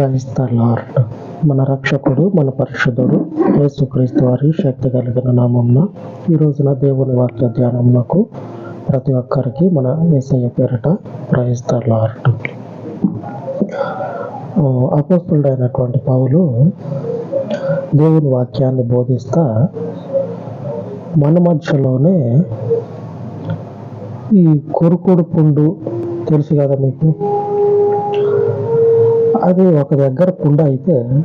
క్రైస్త lord మన రక్షకుడు మన పరిశుద్ధుడు యేసుక్రీస్తు వారి శక్తి కలిగిన నామంన ఈ రోజున దేవుని వాక్య ధ్యానంకు ప్రతి ఒక్కరికి మన ఏసయ్య పేరిట క్రైస్త లార్డ్. అపోస్తుడైనటువంటి పౌలు దేవుని వాక్యాన్ని బోధిస్తా మన మధ్యలోనే ఈ కొరుకుడు పుండు తెలుసు కదా మీకు? అది ఒక దగ్గర కుండ అయితే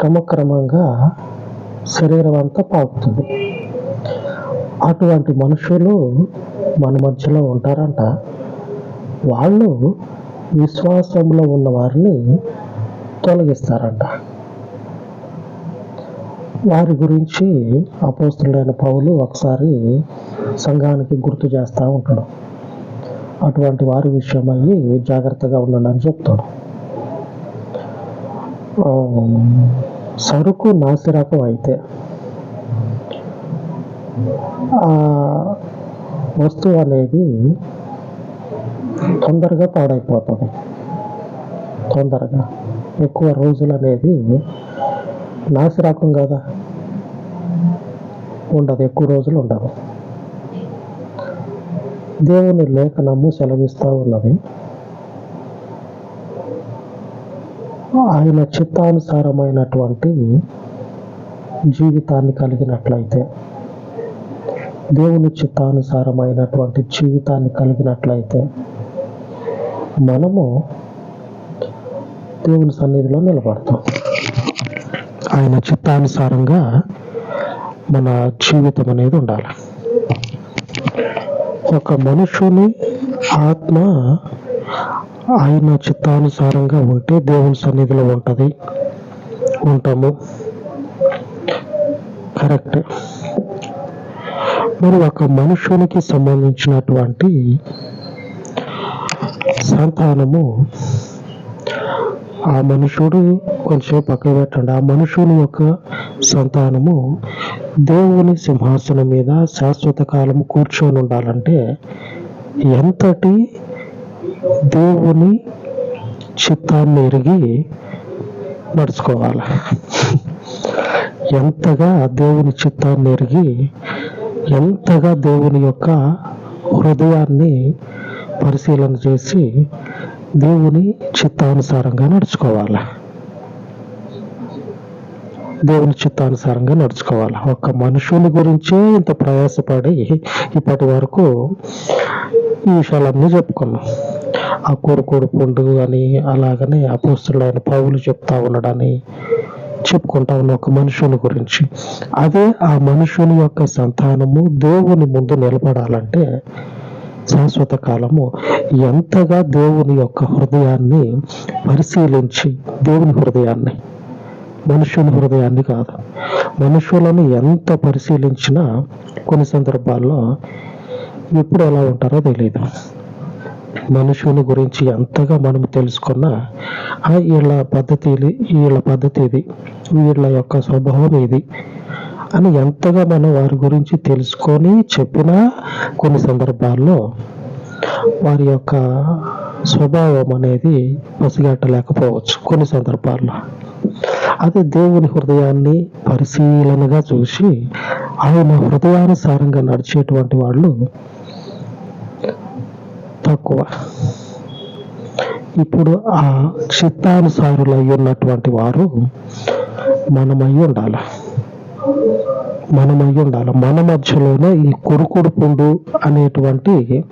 క్రమక్రమంగా శరీరం అంతా పాకుతుంది. అటువంటి మనుషులు మన మధ్యలో ఉంటారంట. వాళ్ళు విశ్వాసంలో ఉన్న వారిని తొలగిస్తారంట. వారి గురించి అపోస్తుడైన పౌలు ఒకసారి సంఘానికి గుర్తు చేస్తూ ఉంటాడు. అటువంటి వారి విషయమై జాగ్రత్తగా ఉండండి అని చెప్తాడు. సరుకు నాసిరకం అయితే. ఆ వస్తువు అనేది తొందరగా పాడైపోతుంది. తొందరగా. ఎక్కువ రోజులు అనేది నాసిరకం కదా. ఉండదు ఎక్కువ రోజులు ఉండదు. దేవుని లేఖనము సెలవిస్తూ ఉన్నది. ఆయన చిత్తానుసారమైనటువంటి జీవితాన్ని కలిగినట్లయితే దేవుని చిత్తానుసారమైనటువంటి జీవితాన్ని కలిగినట్లయితే మనము దేవుని సన్నిధిలో నిలబడతాం. ఆయన చిత్తానుసారంగా మన జీవితం అనేది ఉండాలి. ఒక మనుషుని ఆత్మ ఆయన చిత్తానుసారంగా ఉంటే దేవుని సన్నిధిలో ఉంటుంది. ఉంటాము. కరెక్ట్ మరి ఒక మనుషునికి సంబంధించినటువంటి సంతానము ఆ మనుషుడు కొంచెం పక్కన పెట్టండి. ఆ మనుషుని యొక్క సంతానము దేవుని సింహాసనం మీద శాశ్వత కాలం కూర్చొని ఉండాలంటే ఎంతటి దేవుని చిత్తాన్ని ఎరిగి నడుచుకోవాలి. ఎంతగా దేవుని చిత్తాన్ని ఎరిగి ఎంతగా దేవుని యొక్క హృదయాన్ని పరిశీలన చేసి దేవుని చిత్తానుసారంగా నడుచుకోవాలి. దేవుని చిత్తానుసారంగా నడుచుకోవాలి. ఒక మనుషుని గురించే ఇంత ప్రయాసపడి ఇప్పటి వరకు ఈ విషయాలన్నీ చెప్పుకున్నాం. ఆ కోరుకోడు పండుగ అని అలాగనే అపోస్తులైన పౌలు చెప్తా ఉన్నాడని చెప్పుకుంటా ఉన్న ఒక మనుషుని గురించి. అదే ఆ మనుషుని యొక్క సంతానము దేవుని ముందు నిలబడాలంటే శాశ్వత కాలము. ఎంతగా దేవుని యొక్క హృదయాన్ని పరిశీలించి దేవుని హృదయాన్ని మనుషుని హృదయాన్ని కాదు మనుషులను ఎంత పరిశీలించినా కొన్ని సందర్భాల్లో ఎప్పుడు ఎలా ఉంటారో తెలియదు మనుషుని గురించి ఎంతగా మనం తెలుసుకున్నా ఆ వీళ్ళ పద్ధతి వీళ్ళ పద్ధతి ఇది వీళ్ళ యొక్క స్వభావం ఇది అని ఎంతగా మనం వారి గురించి తెలుసుకొని చెప్పినా కొన్ని సందర్భాల్లో వారి యొక్క స్వభావం అనేది పసిగట్టలేకపోవచ్చు కొన్ని సందర్భాల్లో. అదే దేవుని హృదయాన్ని పరిశీలనగా చూసి ఆయన హృదయానుసారంగా నడిచేటువంటి వాళ్ళు తక్కువ. ఇప్పుడు ఆ చిత్తానుసారులై ఉన్నటువంటి వారు మనమై ఉండాలి. మనమై ఉండాలి. మన మధ్యలోనే ఈ కురుకుడు పుండు అనేటువంటి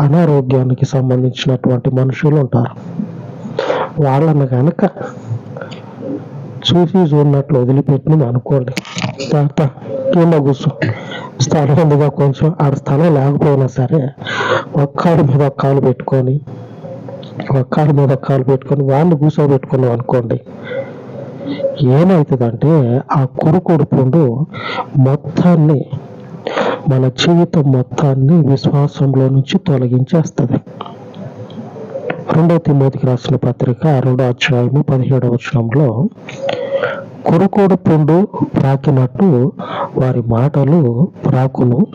అనారోగ్యానికి సంబంధించినటువంటి మనుషులు ఉంటారు. వాళ్ళని కనుక చూసి చూడనట్లు వదిలిపెట్టిన అనుకోండి తాత ఏమో కూర్చో. స్థలం ఉందిగా కొంచెం ఆడ స్థలం లేకపోయినా సరే ఒక్కాడి మీద కాలు పెట్టుకొని ఒక్కాడి మీద కాలు పెట్టుకొని వాళ్ళు కూర్చోబెట్టుకున్నాం అనుకోండి. ఏమవుతుందంటే ఆ కురుకుడు పుండు మొత్తాన్ని మన జీవితం మొత్తాన్ని విశ్వాసంలో నుంచి తొలగించేస్తుంది. రెండవ తిమ్మతికి రాసిన పత్రిక రెండో అధ్యాయము పదిహేడవ వచనంలో కురుకోడు పుండు ప్రాకినట్టు వారి మాటలు ప్రాకును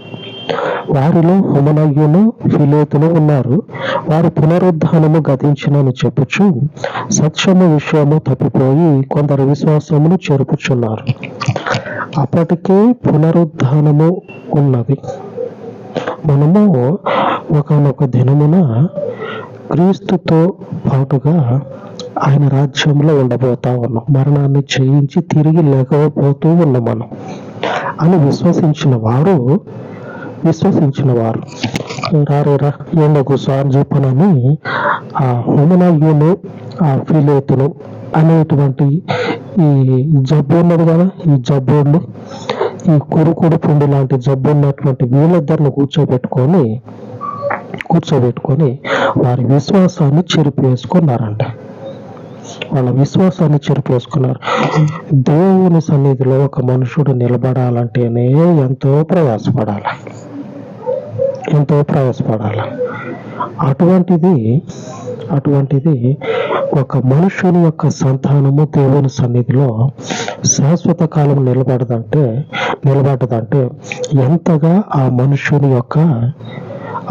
వారిలో హుమనయ్యును ఫిలేతును ఉన్నారు. వారి పునరుద్ధానము గతించినని చెప్పుచు సత్యము విషయము తప్పిపోయి కొందరు విశ్వాసమును చేరుపుచున్నారు. అప్పటికే పునరుద్ధానము ఉన్నది. మనము ఒకనొక దినమున క్రీస్తుతో పాటుగా ఆయన రాజ్యంలో ఉండబోతా ఉన్నాం. మరణాన్ని చేయించి తిరిగి లేకపోతూ ఉన్నాం మనం. అని విశ్వసించిన వారు విశ్వసించిన వారు. రారేరా ఎండకు సార్ చెప్పనని ఆ హోమనాగ్యును ఆ ఫిలేతును అనేటువంటి ఈ జబ్బు ఉన్నది కదా ఈ జబ్బోళ్ళు ఈ కురుకుడు పుండు లాంటి జబ్బు ఉన్నటువంటి వీళ్ళిద్దరిని కూర్చోబెట్టుకొని కూర్చోబెట్టుకొని వారి విశ్వాసాన్ని చెరిపేసుకున్నారంట వాళ్ళ విశ్వాసాన్ని చెరిపేసుకున్నారు దేవుని సన్నిధిలో ఒక మనుషుడు నిలబడాలంటేనే ఎంతో ప్రయాసపడాలి. ఎంతో ప్రయాసపడాలి. అటువంటిది అటువంటిది ఒక మనుషుని యొక్క సంతానము దేవుని సన్నిధిలో శాశ్వత కాలం నిలబడదంటే నిలబడదంటే ఎంతగా ఆ మనుషుని యొక్క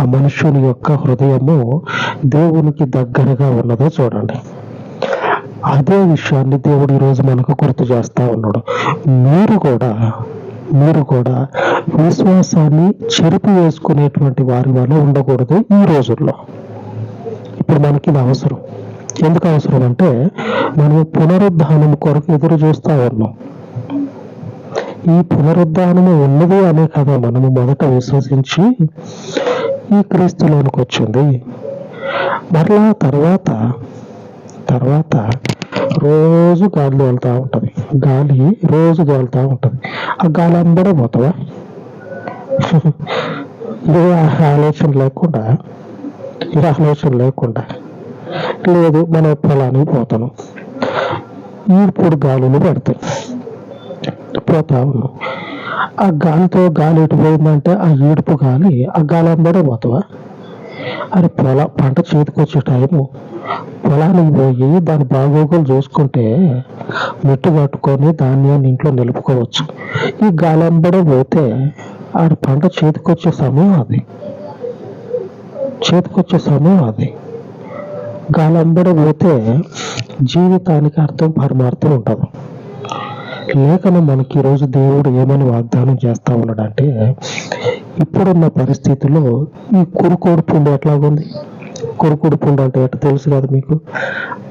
ఆ మనుషుని యొక్క హృదయము దేవునికి దగ్గరగా ఉన్నదో చూడండి. అదే విషయాన్ని దేవుడు ఈరోజు మనకు గుర్తు చేస్తా ఉన్నాడు. మీరు కూడా మీరు కూడా విశ్వాసాన్ని చెరిపి వేసుకునేటువంటి వారి వల్ల ఉండకూడదు ఈ రోజుల్లో. ఇప్పుడు మనకి ఇది అవసరం. ఎందుకు అవసరం అంటే మనం పునరుద్ధానం కొరకు ఎదురు చూస్తూ ఉన్నాం. ఈ పునరుద్ధానము ఉన్నది అనే కదా మనము మొదట విశ్వసించి ఈ క్రీస్తులోనికి వచ్చింది. మరలా తర్వాత తర్వాత రోజు గాలి వెళ్తూ ఉంటుంది. గాలి రోజు వెళ్తూ ఉంటుంది. ఆ గాలి అందరూ పోతావా? ఏ ఆలోచన లేకుండా ఏ ఆలోచన లేకుండా లేదు మన పొలానికి పోతాను. ఇప్పుడు గాలులు పెడతాయి పోతా ఉన్నాం ఆ గాలితో గాలి ఎటు పోయిందంటే ఆ ఏడుపు గాలి ఆ గాలి అంబడే పోతావా? అరే పొల పంట చేతికొచ్చే టైము పొలానికి పోయి దాని బాగోగులు చూసుకుంటే మెట్టు పట్టుకొని ధాన్యాన్ని ఇంట్లో నిలుపుకోవచ్చు. ఈ గాలంబడే పోతే ఆడ పంట చేతికొచ్చే సమయం అది. చేతికొచ్చే సమయం అది. గాలంబడ పోతే జీవితానికి అర్థం పరమార్థం ఉంటుంది లేఖనం మనకి ఈరోజు దేవుడు ఏమని వాగ్దానం చేస్తా ఉన్నాడంటే ఇప్పుడున్న పరిస్థితుల్లో ఈ కురుకోడు పుండు ఎట్లాగుంది కురుకుడు పుండు అంటే ఎట్లా తెలుసు కదా మీకు?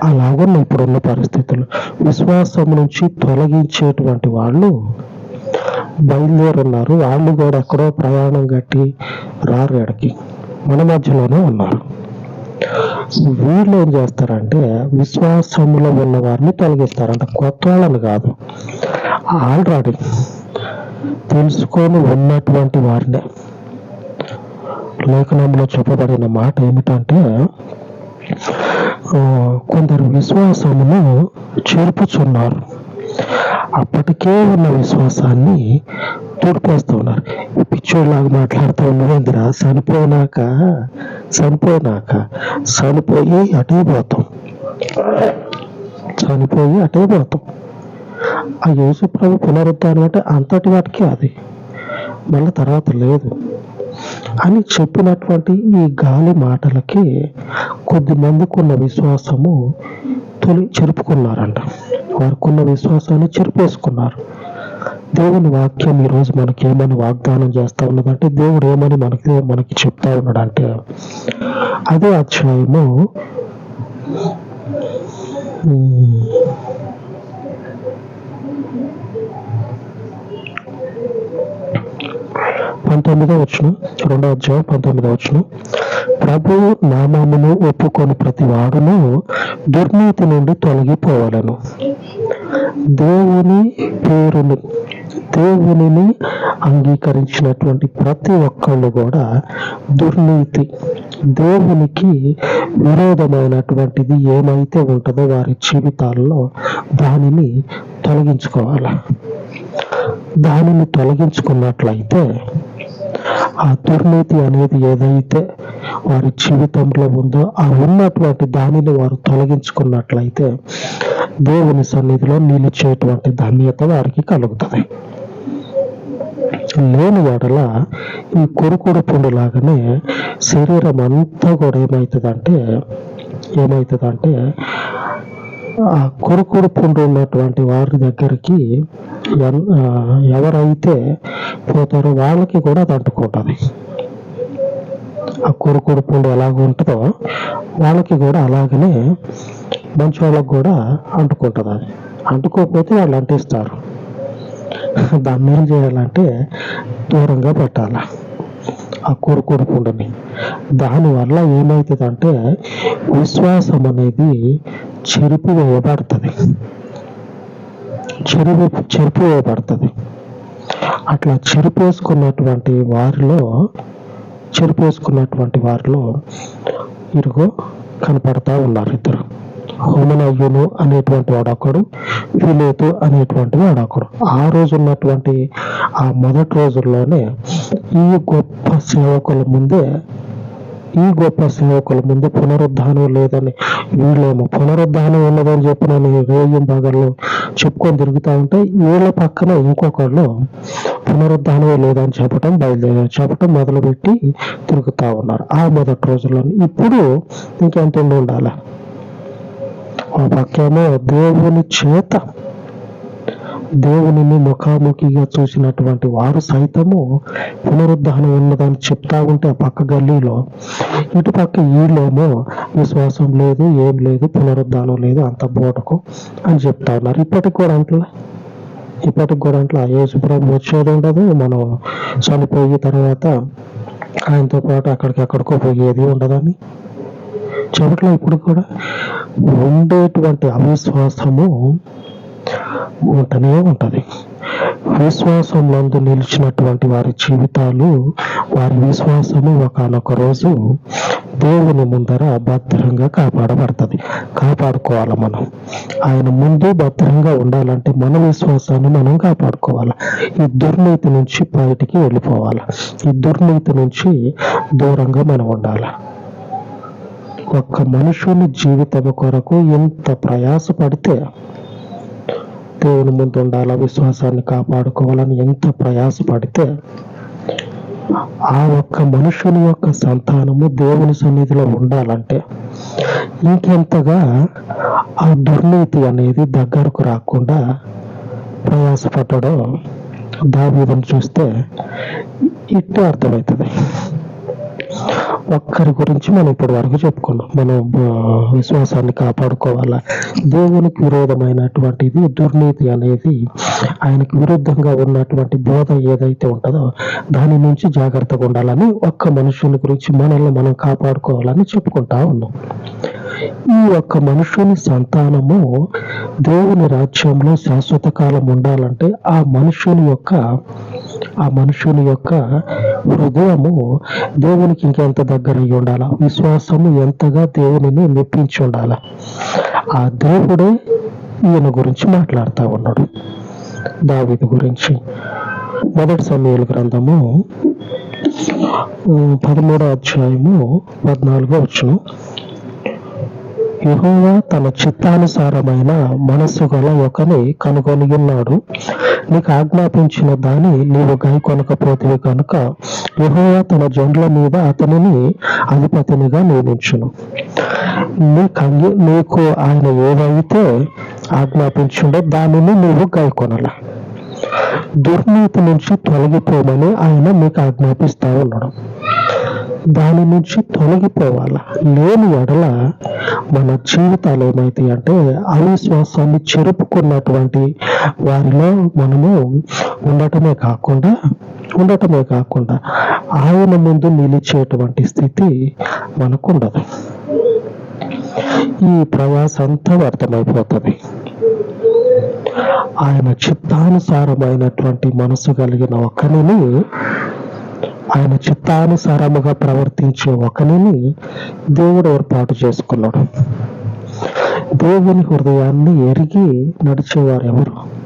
అలాగున్న ఇప్పుడున్న పరిస్థితులు విశ్వాసం నుంచి తొలగించేటువంటి వాళ్ళు బయలుదేరున్నారు. వాళ్ళు కూడా ఎక్కడో ప్రయాణం కట్టి రారు ఎడకి మన మధ్యలోనే ఉన్నారు. వీళ్ళు ఏం చేస్తారంటే విశ్వాసములో ఉన్న వారిని తొలగిస్తారంట కొత్త వాళ్ళని కాదు. ఆల్రెడీ తెలుసుకొని ఉన్నటువంటి వారినే. లేఖనంలో చెప్పబడిన మాట ఏమిటంటే ఆ, కొందరు విశ్వాసమును చేర్పుచున్నారు. అప్పటికే ఉన్న విశ్వాసాన్ని తుడిపేస్తూ ఉన్నారు. ఈ పిచ్చోళ్ళలాగా మాట్లాడుతూ ఉన్నదేందిరా చనిపోయినాక చనిపోయినాక చనిపోయి అటే పోతాం. చనిపోయి అటే పోతాం. ఆ యేసు ప్రభు పునరుద్ధానం అంటే అంతటి వాటికి అది. మళ్ళీ తర్వాత లేదు. అని చెప్పినటువంటి ఈ గాలి మాటలకి కొద్ది మందికి ఉన్న విశ్వాసము తొలి చెరుపుకున్నారంట. వారికి ఉన్న విశ్వాసాన్ని చెరిపేసుకున్నారు. దేవుని వాక్యం ఈరోజు మనకి ఏమని వాగ్దానం చేస్తా ఉన్నదంటే దేవుడు ఏమని మనకి మనకి చెప్తా ఉన్నాడంటే అదే అధ్యాయము పంతొమ్మిదో వచ్చును రెండో అధ్యాయం పంతొమ్మిదో వచ్చును ప్రభు నామమును ఒప్పుకొని ప్రతి వాడును దుర్నీతి నుండి తొలగిపోవాలను. దేవుని పేరును దేవునిని అంగీకరించినటువంటి ప్రతి ఒక్కళ్ళు కూడా దుర్నీతి దేవునికి విరోధమైనటువంటిది ఏమైతే ఉంటుందో వారి జీవితాల్లో దానిని తొలగించుకోవాలి. దానిని తొలగించుకున్నట్లయితే ఆ దుర్నీతి అనేది ఏదైతే వారి జీవితంలో ఉందో ఆ ఉన్నటువంటి దానిని వారు తొలగించుకున్నట్లయితే దేవుని సన్నిధిలో నిలిచేటువంటి ధన్యత వారికి కలుగుతుంది. లేని వాడల ఈ కొరుకుడు పుండు లాగానే శరీరం అంతా కూడా ఏమవుతుందంటే ఏమవుతుందంటే ఆ కొరుకుడు పుండు ఉన్నటువంటి వారి దగ్గరికి ఎన్- ఆ, ఎవరైతే పోతారో వాళ్ళకి కూడా అది అంటుకుంటుంది. ఆ కొరుకుడు పుండు ఎలాగ ఉంటుందో వాళ్ళకి కూడా అలాగనే మంచి వాళ్ళకి కూడా అంటుకుంటుంది అది. అంటుకోకపోతే వాళ్ళు అంటిస్తారు. దాన్ని ఏం చేయాలంటే దూరంగా పెట్టాలి? ఆ కొరుకుడు పుండుని దానివల్ల ఏమవుతుందంటే విశ్వాసం అనేది చెరుపు వేయబడుతుంది. చెరుపు చెరుపు వేయబడుతుంది. అట్లా చెరిపేసుకున్నటువంటి వారిలో చెరిపేసుకున్నటువంటి వారిలో ఇరుగు కనపడతా ఉన్నారు ఇద్దరు. హోమనవ్యులు అనేటువంటి వాడు ఒకడు విలేతు అనేటువంటి వాడు ఒకడు ఆ రోజు ఉన్నటువంటి ఆ మొదటి రోజుల్లోనే ఈ గొప్ప సేవకుల ముందే ఈ గొప్ప సేవకుల ముందు పునరుద్ధానం లేదని వీళ్ళేమో పునరుద్ధానం ఉన్నదని చెప్పి నేను రేయం చెప్పుకొని తిరుగుతూ ఉంటే వీళ్ళ పక్కన ఇంకొకళ్ళు పునరుద్ధానం లేదని చెప్పటం బయలుదేరి చెప్పటం మొదలుపెట్టి తిరుగుతూ ఉన్నారు. ఆ మొదటి రోజుల్లో ఇప్పుడు ఇంకెంత ఉండాలి? ఆ పక్కేమో దేవుని చేత దేవునిని ముఖాముఖిగా చూసినటువంటి వారు సైతము పునరుద్ధరణ ఉన్నదని చెప్తా ఉంటే ఆ పక్క గల్లీలో ఇటు పక్క ఈలోమో విశ్వాసం లేదు ఏం లేదు పునరుద్ధానం లేదు అంత బోటకు అని చెప్తా ఉన్నారు. ఇప్పటికి కూడా అంటే ఇప్పటికి కూడా అంటలే? యేసుప్రభు వచ్చేది ఉండదు మనం చనిపోయి తర్వాత ఆయనతో పాటు అక్కడికి ఎక్కడికో పోయేది ఉండదని. చెప్పట్లో ఇప్పుడు కూడా ఉండేటువంటి అవిశ్వాసము ఉంటనే ఉంటది. విశ్వాసం నందు నిలిచినటువంటి వారి జీవితాలు వారి విశ్వాసము ఒకనొక రోజు దేవుని ముందర భద్రంగా కాపాడబడుతుంది. కాపాడుకోవాలి మనం. ఆయన ముందు భద్రంగా ఉండాలంటే మన విశ్వాసాన్ని మనం కాపాడుకోవాలి. ఈ దుర్నీతి నుంచి బయటికి వెళ్ళిపోవాలి. ఈ దుర్నీతి నుంచి దూరంగా మనం ఉండాలి. ఒక్క మనుషుని జీవితం కొరకు ఎంత ప్రయాసపడితే దేవుని ముందు ఉండాలా? విశ్వాసాన్ని కాపాడుకోవాలని ఎంత ప్రయాసపడితే ఆ ఒక్క మనుషుని యొక్క సంతానము దేవుని సన్నిధిలో ఉండాలంటే ఇంకెంతగా ఆ దుర్నీతి అనేది దగ్గరకు రాకుండా ప్రయాసపడ్డడం దావీదును చూస్తే ఇట్టే అర్థమవుతుంది. ఒక్కరి గురించి మనం ఇప్పటి వరకు చెప్పుకున్నాం. మనం విశ్వాసాన్ని కాపాడుకోవాలా? దేవునికి విరోధమైనటువంటిది దుర్నీతి అనేది ఆయనకు విరుద్ధంగా ఉన్నటువంటి బోధ ఏదైతే ఉంటుందో దాని నుంచి జాగ్రత్తగా ఉండాలని ఒక్క మనుషుని గురించి మనల్ని మనం కాపాడుకోవాలని చెప్పుకుంటా ఉన్నాం. ఈ ఒక్క మనుషుని సంతానము దేవుని రాజ్యంలో శాశ్వత కాలం ఉండాలంటే ఆ మనుషుని యొక్క ఆ మనుషుని యొక్క హృదయము దేవునికి ఇంకెంత దగ్గర అయి ఉండాలా? విశ్వాసము ఎంతగా దేవునిని మెప్పించి ఉండాలా? ఆ దేవుడే ఈయన గురించి మాట్లాడుతూ ఉన్నాడు. దావీదు గురించి. మొదటి సమయాల గ్రంథము పదమూడో అధ్యాయము పద్నాలుగో వచ్చును యహోవా తన చిత్తానుసారమైన మనస్సు గల ఒకని కనుగొని ఉన్నాడు నీకు ఆజ్ఞాపించిన దాని నీవు గైకొనకపోతివి కనుక యహోవా తన జండ్ల మీద అతనిని అధిపతినిగా నియమించును. నీకు కంగి నీకు ఆయన ఏదైతే ఆజ్ఞాపించిండో దానిని నీవు గైకొనల. దుర్నీతి నుంచి తొలగిపోమని ఆయన మీకు ఆజ్ఞాపిస్తా ఉన్నాడు. దాని నుంచి తొలగిపోవాలా? లేని ఎడల మన జీవితాలు ఏమైతాయి అంటే అవిశ్వాసాన్ని చెరుపుకున్నటువంటి వారిలో మనము ఉండటమే కాకుండా ఉండటమే కాకుండా ఆయన ముందు నిలిచేటువంటి స్థితి మనకు ఉండదు ఈ ప్రయాస అంతా వ్యర్థమైపోతుంది. ఆయన చిత్తానుసారమైనటువంటి మనసు కలిగిన ఒకరిని ఆయన చిత్తానుసారముగా ప్రవర్తించే ఒకరిని దేవుడు ఏర్పాటు చేసుకున్నాడు. దేవుని హృదయాన్ని ఎరిగి నడిచేవారు ఎవరు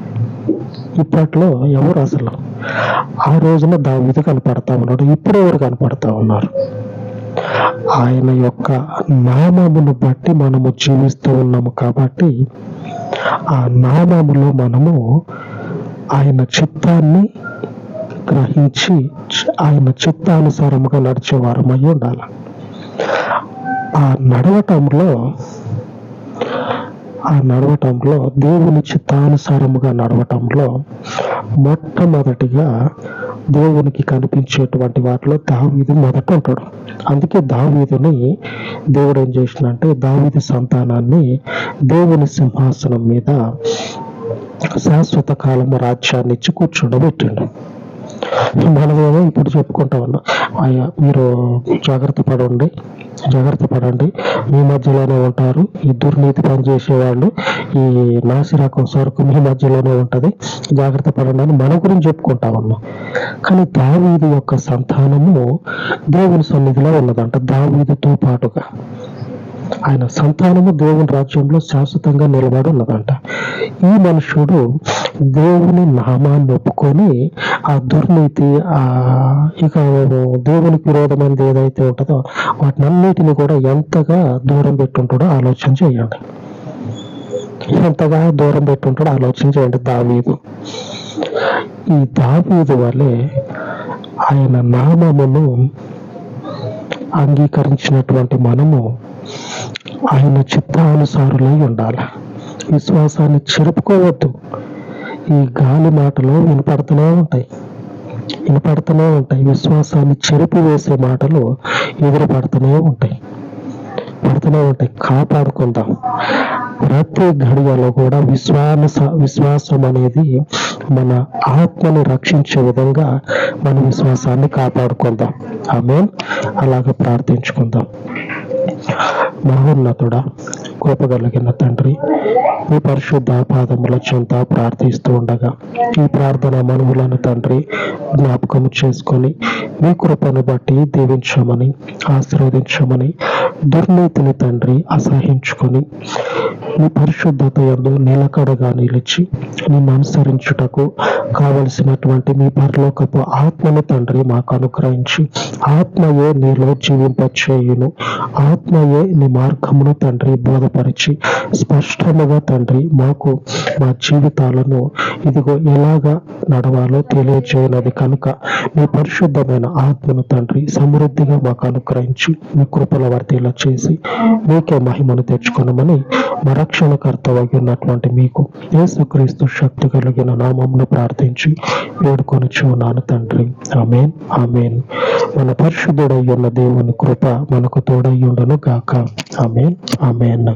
ఇప్పట్లో ఎవరు అసలు? ఆ రోజున దావీదు కనపడతా ఉన్నాడు. ఇప్పుడు ఎవరు కనపడతా ఉన్నారు? ఆయన యొక్క నామమును బట్టి మనము జీవిస్తూ ఉన్నాము కాబట్టి ఆ నామములో మనము ఆయన చిత్తాన్ని గ్రహించి ఆయన చిత్తానుసారముగా నడిచే వారమై ఉండాలి. ఆ నడవటంలో ఆ నడవటంలో దేవుని చిత్తానుసారముగా నడవటంలో మొట్టమొదటిగా దేవునికి కనిపించేటువంటి వాటిలో దావీదు మొదట ఉంటాడు. అందుకే దావీదుని దేవుడు ఏం చేసినంటే దావీదు సంతానాన్ని దేవుని సింహాసనం మీద శాశ్వత కాలము రాజ్యాన్ని ఇచ్చి కూర్చుండబెట్టిండు మనమేమో ఇప్పుడు చెప్పుకుంటా ఉన్నాం అయ్యా మీరు జాగ్రత్త పడండి. జాగ్రత్త పడండి. మీ మధ్యలోనే ఉంటారు. ఈ దుర్నీతి పని చేసేవాళ్ళు ఈ నాసిరకం సరుకు మీ మధ్యలోనే ఉంటుంది. జాగ్రత్త పడండి అని మన గురించి చెప్పుకుంటా ఉన్నాం కానీ దావీది యొక్క సంతానము దేవుని సన్నిధిలో ఉన్నదంట. దావీదుతో పాటుగా. ఆయన సంతానము దేవుని రాజ్యంలో శాశ్వతంగా నిలబడి ఉన్నదంట. ఈ మనుషుడు దేవుని నామాన్ని ఒప్పుకొని ఆ దుర్నీతి ఆ ఇక దేవునికి విరోధమైనది ఏదైతే ఉంటుందో వాటిని అన్నిటిని కూడా ఎంతగా దూరం పెట్టుంటాడో ఆలోచన చేయండి. ఎంతగా దూరం పెట్టుంటాడో ఆలోచన చేయండి దావీదు. ఈ దావీదు వల్లే ఆయన నామమును అంగీకరించినటువంటి మనము ఆయన చిత్తానుసారులై ఉండాలి. విశ్వాసాన్ని చెరుపుకోవద్దు. ఈ గాలి మాటలు వినపడుతూనే ఉంటాయి. వినపడుతూనే ఉంటాయి. విశ్వాసాన్ని చెరుపు వేసే మాటలు ఎదురుపడుతూనే ఉంటాయి. పడుతూనే ఉంటాయి. కాపాడుకుందాం. ప్రతి ఘడియలో కూడా విశ్వాస విశ్వాసం అనేది మన ఆత్మని రక్షించే విధంగా మన విశ్వాసాన్ని కాపాడుకుందాం. ఆమె అలాగ ప్రార్థించుకుందాం. మహోన్నతుడా కృపగలిగిన తండ్రి. మీ పరిశుద్ధ పాదముల చెంత ప్రార్థిస్తూ ఉండగా ఈ ప్రార్థన మనవులను తండ్రి జ్ఞాపకం చేసుకొని మీ కృపను బట్టి దీవించమని ఆశీర్వదించమని దుర్నీతిని తండ్రి అసహించుకొని మీ పరిశుద్ధత ఎందు నిలకడగా నిలిచి నిన్ను అనుసరించుటకు కావలసినటువంటి మీ పరలోకపు ఆత్మను తండ్రి మాకు అనుగ్రహించి ఆత్మయే నీలో జీవింపచేయును. ఆత్మయే నీ మార్గమును తండ్రి బోధపరిచి స్పష్టముగా తండ్రి మాకు మా జీవితాలను ఇదిగో ఎలాగా నడవాలో తెలియజేయనది కనుక మీ పరిశుద్ధమైన ఆత్మను తండ్రి సమృద్ధిగా మాకు అనుగ్రహించి మీ కృపల వర్తిలా చేసి మీకే మహిమను తెచ్చుకున్నామని మా రక్షణకర్త ఉన్నటువంటి మీకు యేసుక్రీస్తు శక్తి కలిగిన నామంను ప్రార్థించి వేడుకొని చూనాను తండ్రి. Amen amen. మన పరిశుద్ధుడై ఉన్న దేవుని కృప మనకు తోడై ఉండను గాక. Amen amen.